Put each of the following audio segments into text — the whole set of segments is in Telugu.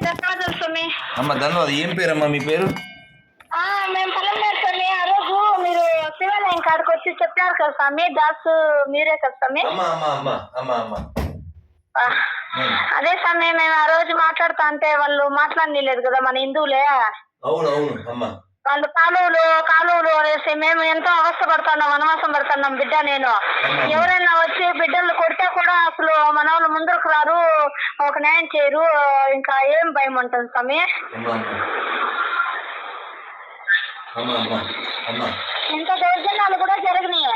ధన్యవాదాలు స్వామి. అమ్మ ధన్యవాదాలు ఏం మీ పేరు? మేము పొలం స్వామి. ఆ రోజు మీరు శివాలయం కాడికి వచ్చి చెప్పారు కదా స్వామి దాసు మీరే కదా స్వామి. అమ్మ అమ్మ అమ్మ అమ్మ అమ్మ. ఆ, అదే స్వామి మేము ఆ రోజు మాట్లాడుతా అంటే వాళ్ళు మాట్లాడలేదు కదా మన హిందువులే. అవును అవును అమ్మ. వాళ్ళు కాలువలు కాలువలు అనేసి మేము ఎంతో అవస్థ పడుతున్నాం వనవాసం పడుతున్నాం బిడ్డ నేను. ఎవరైనా వచ్చి బిడ్డలు కొడితే కూడా అసలు మన వాళ్ళు ముందరకు రారు ఒక న్యాయం చేయరు ఇంకా ఏం భయం ఉంటుంది స్వామి? ఇంత దౌర్జన్యాలు కూడా జరిగినాయి.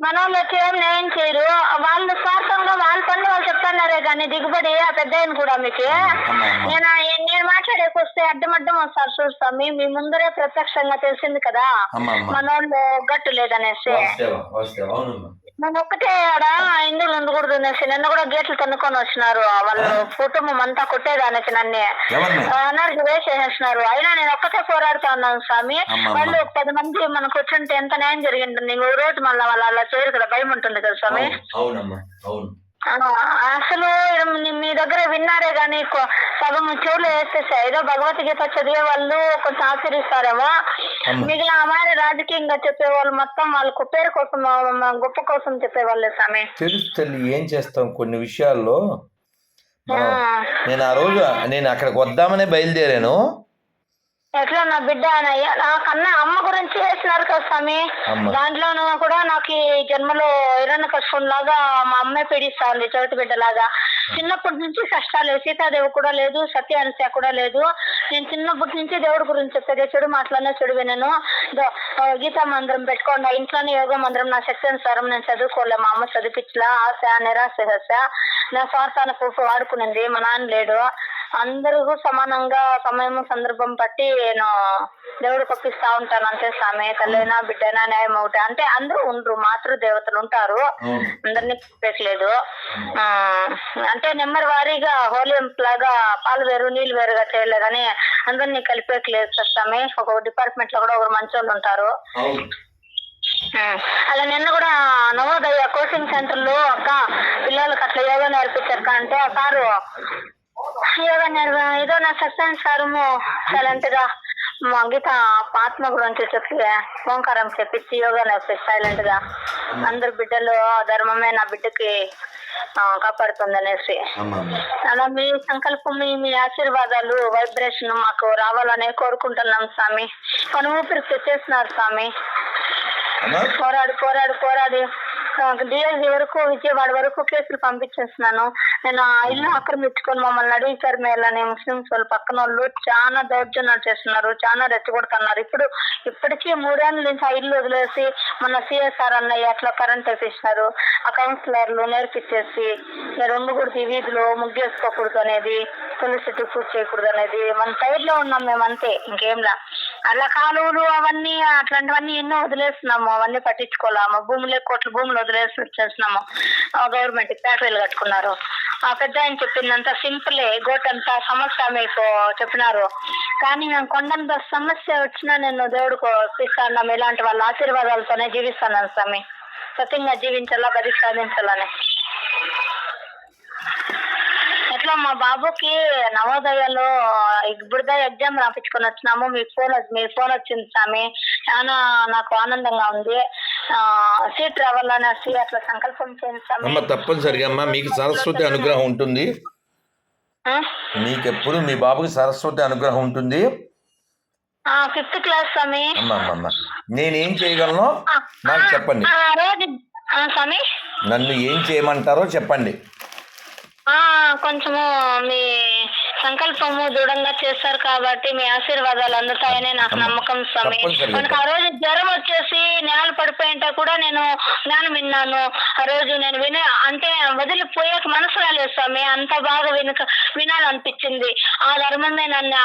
మన వాళ్ళు వచ్చి ఏం న్యాయం చేయరు. వాళ్ళు స్వార్థంగా వాళ్ళ పనులు వాళ్ళు చెప్తున్నారే కానీ దిగుబడి ఆ పెద్ద కూడా మీకు. నేను నేను మాట్లాడేకి వస్తే అడ్డమడ్డం వస్తారు చూస్తామి మీ ముందరే ప్రత్యక్షంగా తెలిసింది కదా. మన వాళ్ళు గట్టు లేదనేసి. వాస్తవ వాస్తవ అవునమ్మా నేను ఒక్కటే ఆడ హిందువులు ఉండకూడదు అనేసి. నిన్న కూడా గేట్లు తన్నుకొని వచ్చినారు. వాళ్ళు కుటుంబం అంతా కొట్టేదానికి నన్ను. ఎవరిని? అనర్జీ వేసేసినారు. అయినా నేను ఒక్కటే పోరాడుతా ఉన్నాను స్వామి. వాళ్ళు పది మంది మనకు వచ్చింటే ఎంత న్యాయం జరిగింది నేను ఓ రోజు మళ్ళీ వాళ్ళు అలా చేయరు కదా భయం ఉంటుంది కదా స్వామి? అసలు మీ- దగ్గర విన్నారే గానీ కొ- సగం చెవులు వేసేసా. ఏదో భగవద్గీత చదివే వాళ్ళు కొంచెం ఆచరిస్తారేమో అమ్మ. మిగిలిన అమ్మాయి రాజకీయంగా చెప్పేవాళ్ళు మొత్తం వాళ్ళకు పేరు కోసం గొప్ప కోసం చెప్పేవాళ్ళే స్వామి. తెలుసు తల్లి ఏం చేస్తాం కొన్ని విషయాల్లో. నేను ఆ రోజు నేను అక్కడికి వద్దామనే బయలుదేరాను. ఎట్లా నా బిడ్డ అనయ్య? నాకన్నా అమ్మ గురించి వేసినారు కదా స్వామి. దాంట్లోనూ కూడా నాకు ఈ జన్మలో ఇరన్న కష్టం లాగా మా అమ్మే పీడిస్తా ఉంది చవితి బిడ్డ లాగా చిన్నప్పటి నుంచి కష్టాలు సీతాదేవి కూడా లేదు సత్య సత్యానస కూడా లేదు. నేను చిన్నప్పటి నుంచి దేవుడి గురించి చెప్తే. చెడు మాటలనే చెడు వినను. గీతా మందిరం పెట్టుకోండి. ఇంట్లోనే యోగ మందిరం. నా శక్తి అనుసారం నేను చదువుకోలే. మా అమ్మ చదివించలా ఆశ నిరాశ నా స్వార్థాన పూపు వాడుకునింది. మా నాన్న లేడు. అందరూ సమానంగా సమయం సందర్భం బట్టి నేను దేవుడు పంపిస్తా ఉంటాను. అంతే స్వామి తల్లైనా బిడ్డైనా న్యాయం ఒకటి అంటే అందరూ ఉండరు మాతృ దేవతలు ఉంటారు అందరినీ పెట్టలేదు ఆ, అంటే నెంబర్ వారీగా హోలీ లాగా పాలు వేరు నీళ్ళు వేరుగా చేయలేదు కానీ అందరినీ కలిపేయట్లేదు సార్ స్వామి. ఒక డిపార్ట్మెంట్లో కూడా ఒకరు మంచోళ్ళు ఉంటారు. అలా నిన్న కూడా నవోదయ కోచింగ్ సెంటర్లో అక్క పిల్లలకి అట్లా యోగా నేర్పించారు అంటే సారు యోగా నేర్ప ఏదో నా సత్యం సారు సైలెంట్గా మా గీత ఆత్మ గురించి చెప్పి ఓంకారం చెప్పించి యోగా నేర్పి సైలెంట్గా అందరు బిడ్డలు ధర్మమే నా బిడ్డకి కాపాడుతుంది అనేసి అలా మీ సంకల్పం మీ మీ ఆశీర్వాదాలు వైబ్రేషన్ మాకు రావాలని కోరుకుంటున్నాం స్వామి. పని ఊపిరి తెచ్చేస్తున్నారు స్వామి. పోరాడి పోరాడి పోరాడి. డిఎల్జీ వరకు విజయవాడ వరకు కేసులు పంపించేస్తున్నాను. నేను ఆ ఇల్లు ఆక్రమించుకొని మమ్మల్ని అడిగారు మేలని ముస్లింస్ వాళ్ళు పక్కన వాళ్ళు. చాలా దౌర్జన్యాలు చేస్తున్నారు. చాలా రెచ్చగొడుతున్నారు. ఇప్పుడు ఇప్పటికీ మూడేళ్ళ నుంచి ఆ ఇల్లు వదిలేసి మన సిఎస్ఆర్ అన్నయ్య అట్లా కరెంట్ వేసేసినారు ఆ కౌన్సిలర్లు నేర్పించేసి రెండు కూడా వీధిలో ముగ్గేసుకోకూడదు అనేది తులసి పూజ చేయకూడదు అనేది మన సైడ్లో ఉన్నాం మేము అంతే. ఇంకేంలా అలా కాలువలు అవన్నీ అట్లాంటివన్నీ ఎన్నో వదిలేస్తున్నాము. అవన్నీ పట్టించుకోలేము. భూములు భూములే కోట్ల భూములు వదిలేసి వచ్చేస్తున్నాము. గవర్నమెంట్ ఫ్యాక్టరీలు కట్టుకున్నారు. ఆ పెద్ద ఆయన చెప్పిందంతా సింపులే. గోటంతా సమస్య మీకు చెప్పినారు. కానీ మేము కొండంత సమస్య వచ్చినా నేను దేవుడికి ఇస్తాను ఇలాంటి వాళ్ళ ఆశీర్వాదాలతోనే జీవిస్తాను స్వామి. సత్యంగా జీవించాలా బతి సాధించాలని. ఎట్లా మా బాబుకి నవోదయలో ఇప్పుడుదా ఎగ్జామ్ రాపించుకొని వచ్చినాము మీ ఫోన్ మీ ఫోన్ వచ్చింది స్వామి. చాలా నాకు ఆనందంగా ఉంది. సీట్ రావాలనేసి అట్లా సంకల్పం చేయండి అమ్మ తప్పనిసరిగా అమ్మ మీకు సరస్వతి అనుగ్రహం ఉంటుంది. ఆ? మీకెప్పుడు మీ బాబుకి సరస్వతి అనుగ్రహం ఉంటుంది. ఫిఫ్త్ క్లాస్ స్వామి. నేనేం చేయగలను? నాకు చెప్పండి. స్వామి. నన్ను ఏం చేయమంటారో చెప్పండి. కొంచెము మీ సంకల్పము దృఢంగా చేస్తారు కాబట్టి మీ ఆశీర్వాదాలు అందుతాయని నాకు నమ్మకం స్వామి. మనకు ఆ రోజు జ్వరం వచ్చేసి నేల పడిపోయింటే కూడా నేను జ్ఞానం విన్నాను. ఆ రోజు నేను వినే అంటే వదిలిపోయాక మనసు రాలేదు స్వామి. అంత బాగా వినక వినాలనిపించింది. ఆ ధర్మమే నన్ను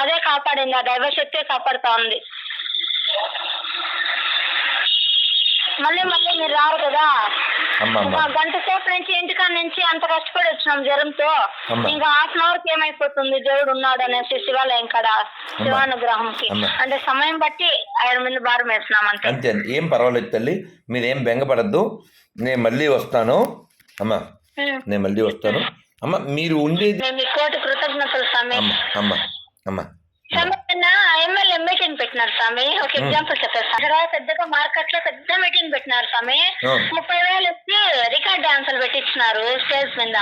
అదే కాపాడింది. ఆ దైవశక్తే కాపాడుతా ఉంది. మళ్ళీ మళ్ళీ మీరు రారు కదా. ఒక గంట సేపు నుంచి ఇంటికాడ నుంచి అంత కష్టపడి వచ్చినాం జ్వరంతో. ఇంకా హాఫ్ అన్ అవర్కి ఏమైపోతుంది? దేవుడు ఉన్నాడు అనేసి శివాలయం కాడ శివానుగ్రహంకి. అంటే సమయం బట్టి ఆయన మీద భారం వేసినాం అంతే. ఏం పర్వాలేదు తల్లి. మీరేం బెంగపడద్దు. నేను మళ్ళీ వస్తాను. అమ్మ. నేను మళ్ళీ వస్తాను. అమ్మ మీరు ఉండేది కోటి కృతజ్ఞతలు స్వామి. అమ్మ అమ్మ. ఎమ్మెల్యే మీటింగ్ పెట్టినారు స్వామి. ఒక ఎగ్జాంపుల్ చెప్పేస్తాను అక్కడ పెద్దగా మార్కెట్లో పెద్ద మీటింగ్ పెట్టినారు స్వామి. ముప్పై వేలు ఇచ్చి రికార్డ్ డాన్సులు పెట్టించినారు స్టేజ్ మీద.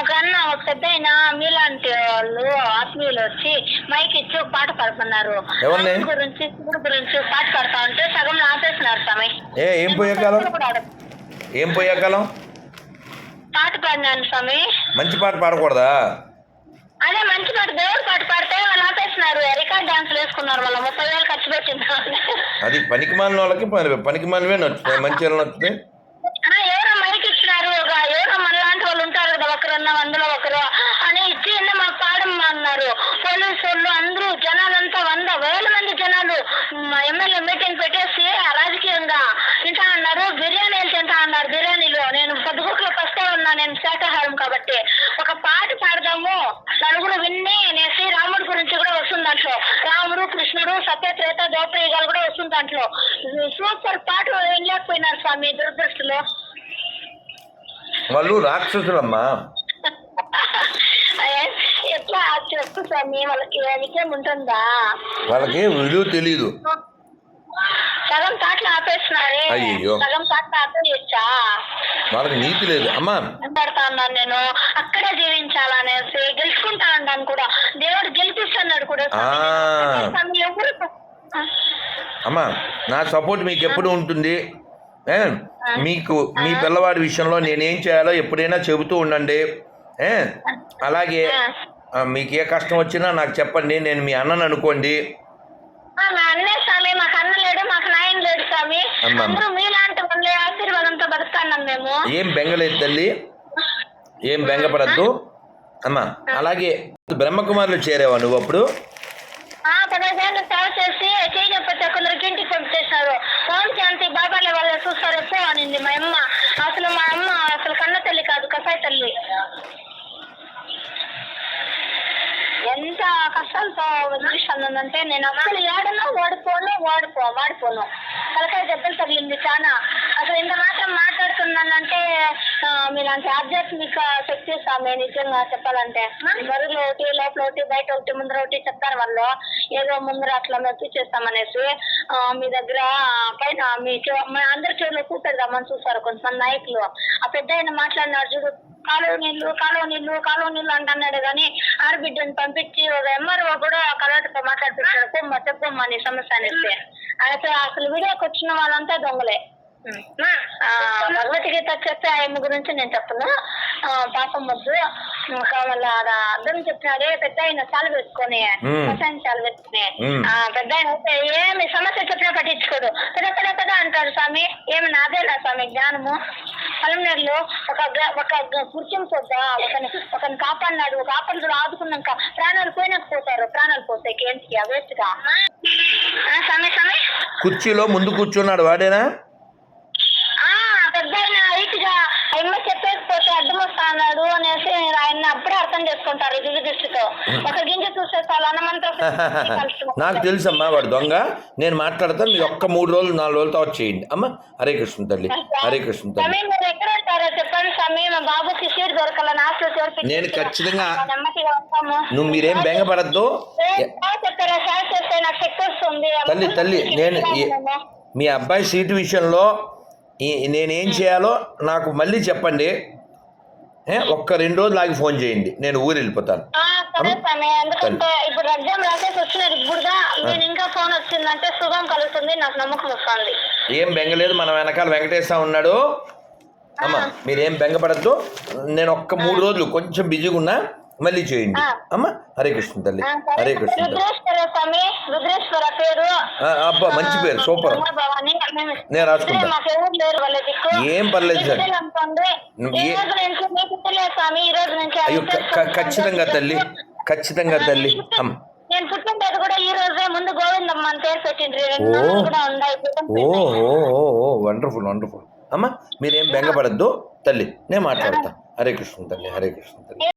ఒక అన్న ఒక పెద్ద ఆయన మీలాంటి వాళ్ళు ఆత్మీయులు వచ్చి మైక్ ఇచ్చి ఒక పాట పాడుతున్నారు. గురించి శివుడి గురించి పాట పాడుతా ఉంటే సగం ఆపేసినారు స్వామి. ఏం పోయేకాలం ఏం పోయేకాలం పాట పాడినాను స్వామి. మంచి పాట పాడకూడదా? అదే మంచి పాట దేవుడు పాట పాడితే వాళ్ళు ఆపేసినారు రికార్డ్ డాన్సులు వేసుకున్నారు వాళ్ళ ముప్పై వేలు ఖర్చు పెట్టింది అది పనికి మాలిన వాళ్ళకి పని పనికి మాలినవే నచ్చుతాయి మంచి వాళ్ళు నచ్చుతాయి ఎవరో మైక్ ఇచ్చినారు ఎవరో మన వాళ్ళు ఉంటారు కదా ఒకరన్నా వందలో ఒకరు. అని ఇచ్చి మాకు పాడమ్మ అన్నారు. పోలీసు వాళ్ళు అందరూ జనాలంతా వంద వేల మంది జనాలు ఎమ్మెల్యే మీటింగ్ పెట్టేసి రాజకీయంగా ఇంత అన్నారు. బిర్యానీలు తింటా అన్నారు బిర్యానీలు. నేను పొద్దుగుట్లో ఫస్ట్ ఉన్నా నేను శాకాహారం కాబట్టి. ఒక పాట పాడదాము నలుగురు విన్ని అనేసి రాముడి గురించి కూడా వస్తుంది దాంట్లో రాముడు కృష్ణుడు సత్యత్రేత దోపయుగాలు కూడా వస్తుంది దాంట్లో సూపర్ పాట వినలేకపోయినారు స్వామి దురదృష్టిలో. వాళ్ళు రాక్షసులమ్మా. ఎట్లా చెప్పు స్వామి? వాళ్ళకి విషయం ఉంటుందా? వాళ్ళకి విలువ తెలియదు సగం ఆపేస్తున్నారే. సగం ఆపేయచ్చా? వాళ్ళకి నీతి లేదు. అమ్మా. నేను. అక్కడే జీవించాలనేసి గెలుచుకుంటా అన్నాను కూడా. దేవుడు గెలిపిస్తున్నాడు కూడా ఎవరు? అమ్మా నా సపోర్ట్ మీకు ఎప్పుడు ఉంటుంది? మీకు మీ పిల్లవాడి విషయంలో నేనేం చేయాలో ఎప్పుడైనా చెబుతూ ఉండండి. అలాగే మీకు ఏ కష్టం వచ్చినా నాకు చెప్పండి నేను మీ అన్నను అనుకోండి. ఏం బెంగలేదు తల్లి. ఏం బెంగపడద్దు. అమ్మా అలాగే బ్రహ్మకుమారులు చేరేవా నువ్వు అప్పుడు? ఆ పదహైదేళ్ళు సేవ చేసి చేయకపోతే కొందరికి ఇంటికి పంపించేశారు ఓం శాంతి బాబాల వాళ్ళు చూస్తారు ఎక్కువ అనింది మా అమ్మ. అసలు మా అమ్మ అసలు కన్న తల్లి కాదు కసాయి తల్లి. ఎంత కష్టాలతో వదిలిస్తానంటే నేను అసలు ఏడన్నా ఓడిపోను ఓడిపో వాడిపోను తలకాయ దెబ్బలు తగిలింది చాలా అసలు ఇంత మాట్లాడుతున్నానంటే ఆ, మీలాంటి ఆధ్యాత్మిక శక్తి స్వామి నిజంగా చెప్పాలంటే. మరుగులో ఒకటి లోపల ఒకటి బయట ఒకటి ముందర ఒకటి చెప్తారు వాళ్ళు. ఏదో ముందర అట్లా మెప్పి చేస్తామనేసి మీ దగ్గర పైన మీ అందరి చెవులో కూపెడదామని చూస్తారు కొంతమంది నాయకులు. ఆ పెద్ద ఆయన మాట్లాడినాడు చూడు కాలువ నీళ్ళు కాలువ నీళ్ళు కాలువ నీళ్ళు అంటున్నాడు కానీ ఆడబిడ్డని పంపించి ఒక ఎంఆర్ఓ కూడా కలెక్టర్తో మాట్లాడిపించాడు పొమ్మ చెప్పమ్మ నీ సమస్య అనేసి. అయితే అసలు వీడియోకి వచ్చిన వాళ్ళంతా దొంగలే. భగవద్గీత చెప్పే ఆయన గురించి నేను చెప్పను. ఆ, పాపం వద్దు. వాళ్ళ అర్థం చెప్పినాడే పెద్ద ఆయన చాలు పెట్టుకొని. శ్మశాన చాలు పెట్టుకుని పెద్ద ఆయన అయితే ఏమి సమస్య చెప్పినా పట్టించుకోడు కదా కదా కదా అంటాడు స్వామి. ఏమి నాదేనా స్వామి జ్ఞానము. పలమనేరులో ఒక ఒక గుర్తింపు వద్దా ఒకని ఒకని కాపాడినాడు. ఒక ఆపదలు ఆదుకున్నాక ప్రాణాలు పోయినాక పోతారు. ప్రాణాలు పోతాయి వేస్ట్గా స్వామి స్వామి. కుర్చీలో ముందు కూర్చున్నాడు వాడేనా ఆ పెద్ద ఆయన హైట్గా అమ్మ చెప్పేకపోతే అడ్డం వస్తా అన్నాడు అనేసి ఆయన అప్పుడే అర్థం చేసుకుంటారు దిగు దృష్టితో. ఒక గింజ చూసే నాకు తెలుసమ్మా వాడు దొంగ. నేను మాట్లాడతాను మీరు ఒక్క మూడు రోజులు నాలుగు రోజులు తర్వాత చేయండి. అమ్మ హరే కృష్ణ తల్లి హరే కృష్ణ తల్లి. మీరు ఎక్కడ ఉంటారో చెప్పండి స్వామి మా బాబుకి సీట్ నేను ఖచ్చితంగా నువ్వు మీరేం బెంగపడద్దు సార్ చెప్తే నాకు శక్తి వస్తుంది. తల్లి తల్లి నేను మీ అబ్బాయి సీటు విషయంలో నేనేం చేయాలో నాకు మళ్ళీ చెప్పండి. ఒక్క రెండు రోజులు ఆగి ఫోన్ చేయండి. నేను ఊరు వెళ్ళిపోతాను. ఇప్పుడు ఎగ్జామ్ రాసేసి వచ్చినారు ఇప్పుడుగా నేను ఇంకా ఫోన్ వచ్చిందంటే కలుగుతుంది నాకు నమ్మకం వస్తుంది. ఏం బెంగలేదు మన వెనకాల వెంకటేశ్వర ఉన్నాడు. అమ్మ మీరేం బెంగపడద్దు. నేను ఒక్క మూడు రోజులు కొంచెం బిజీగా ఉన్నా. మళ్ళీ చేయండి. అమ్మ హరే కృష్ణ తల్లి. హరే కృష్ణ రుద్రేశ్వర పేరు. అబ్బా మంచి పేరు సూపర్. నేను రాసుకుంటా. ఏం పర్లేదు సార్. అయ్యో ఖచ్చితంగా తల్లి ఖచ్చితంగా తల్లి. అమ్మ. నేను పుట్టినది కూడా ఈ రోజే. ముందు గోవిందమ్మ అని పేరు పెట్టిండ్రి. రెండు ఓ. నాలుగు కూడా ఉన్నాయి. ఓ ఓ ఓ ఓ వండర్ఫుల్ వండర్ఫుల్. అమ్మ మీరేం బెంగపడద్దు. తల్లి నేను మాట్లాడతా. హరే కృష్ణ తల్లి హరే కృష్ణ తల్లి.